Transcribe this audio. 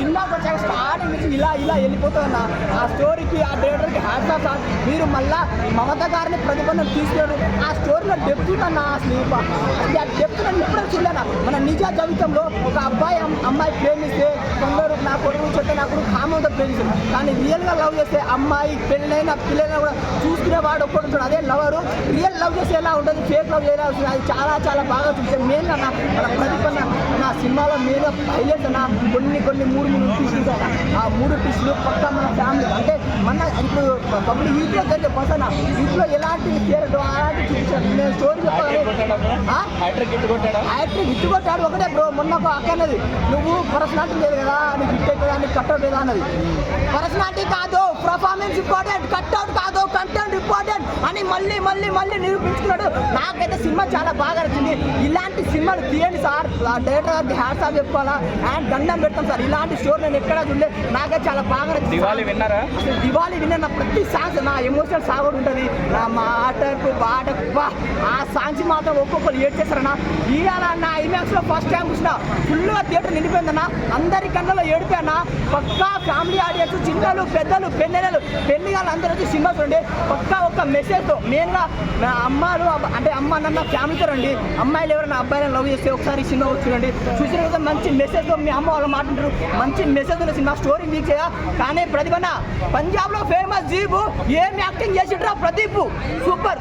సినిమాకి వచ్చాక స్టార్టింగ్ నుంచి ఇలా ఇలా వెళ్ళిపోతుందన్న ఆ స్టోరీకి ఆ డైరెక్టర్కి హ్యాట్స్ ఆఫ్ సార్ మీరు మళ్ళా మమత గారిని ప్రతిబంధం తీసుకున్నారు ఆ స్టోరీలో డెప్త్ ఉందన్న అసలు అది ఆ డెప్త్ నన్ను ఇప్పుడే చూడలేనా? మన నిజ జీవితంలో ఒక అబ్బాయి అమ్మాయి ప్రేమిస్తే కొందరు నా కొడుకు చెప్తే నా కొడుకు కామంతో ప్రేమిస్తారు. కానీ రియల్గా లవ్ చేస్తే అమ్మాయి పెళ్ళైన పిల్లలైనా కూడా చూసుకునేవాడు ఒక్కడు ఉంటాడు. అదే లవరు రియల్ లవ్ చేస్తే ఎలా ఉంటుంది ఫేక్ లవ్ ఎలా అది చాలా చాలా బాగా చూస్తే మెయిన్గా నా మన ప్రతిపన్న నా హైలైట్ అన్న కొన్ని కొన్ని మూడు మూడు ట్విస్టులు అన్న ఆ మూడు ట్విస్టులు పక్క మన ఫ్యామిలీ అంటే మన ఇప్పుడు పబ్లిక్ యూత్లో జరిగే పర్సన్ ఇంట్లో ఎలాంటి కేరడు అలాంటి చూపించాను నేను స్టోరీ చెప్పాలి. హ్యాట్రిక్ గిట్ కొట్టాడా? కొట్టాడు? ఒకటే బ్రో మొన్న ఒక అక్క అన్నది నువ్వు పర్సనాలిటీ లేదు కదా నీకు హిట్ అవుతుందా నీకు కట్అవుట్ లేదా అన్నది. పర్సనాలిటీ కాదు పర్ఫార్మెన్స్ ఇంపార్టెంట్ మళ్ళీ మళ్ళీ మళ్ళీ నిరూపించుకున్నాడు. నాకైతే సినిమా చాలా బాగా నచ్చింది. ఇలాంటి సినిమాలు తీయండి సార్. డైరెక్టర్ గారికి హ్యాట్స్ ఆఫ్ చెప్పుకోవాలా? అండ్ దండం పెడతాం సార్. ఇలాంటి స్టోర్ నేను ఎక్కడా చూడలే. నాకైతే చాలా బాగా నచ్చింది దివాళీ విన్నారా? దివాళీ విన్న నా ప్రతి సాంగ్స్ నా ఎమోషనల్ సాంగ్ కూడా ఉంటుంది నా మాటకు పాటకు బా సాంచి మాత్రం ఒక్కొక్కరు ఏడ్ చేశారన్నా. ఇవాళ నా ఐమాక్స్లో ఫస్ట్ టైం చూసిన ఫుల్గా థియేటర్ నిండిపోయిందన్న. అందరి కళ్ళలో ఏడిపోయానా పక్కా ఫ్యామిలీ ఆడియన్స్ చిన్నలు పెద్దలు పెన్నెలు పెళ్ళి వాళ్ళు అందరూ వచ్చి సినిమా చూడండి. పక్కా ఒక మెసేజ్తో మెయిన్గా నా అమ్మాలు అంటే అమ్మ నన్న ఫ్యామిలీతో రండి. అమ్మాయిలు ఎవరైనా అబ్బాయిలను లవ్ చేస్తే ఒకసారి సినిమా చూడండి. చూసిన కదా మంచి మెసేజ్తో మీ అమ్మ వాళ్ళు మాట్లాడారు మంచి మెసేజ్ ఉన్న సినిమా స్టోరీ మీకు చేయ కానీ ప్రతిభన పంజాబ్లో ఫేమస్ జీబు ఏం యాక్టింగ్ చేసిండ్రా ప్రదీప్? సూపర్.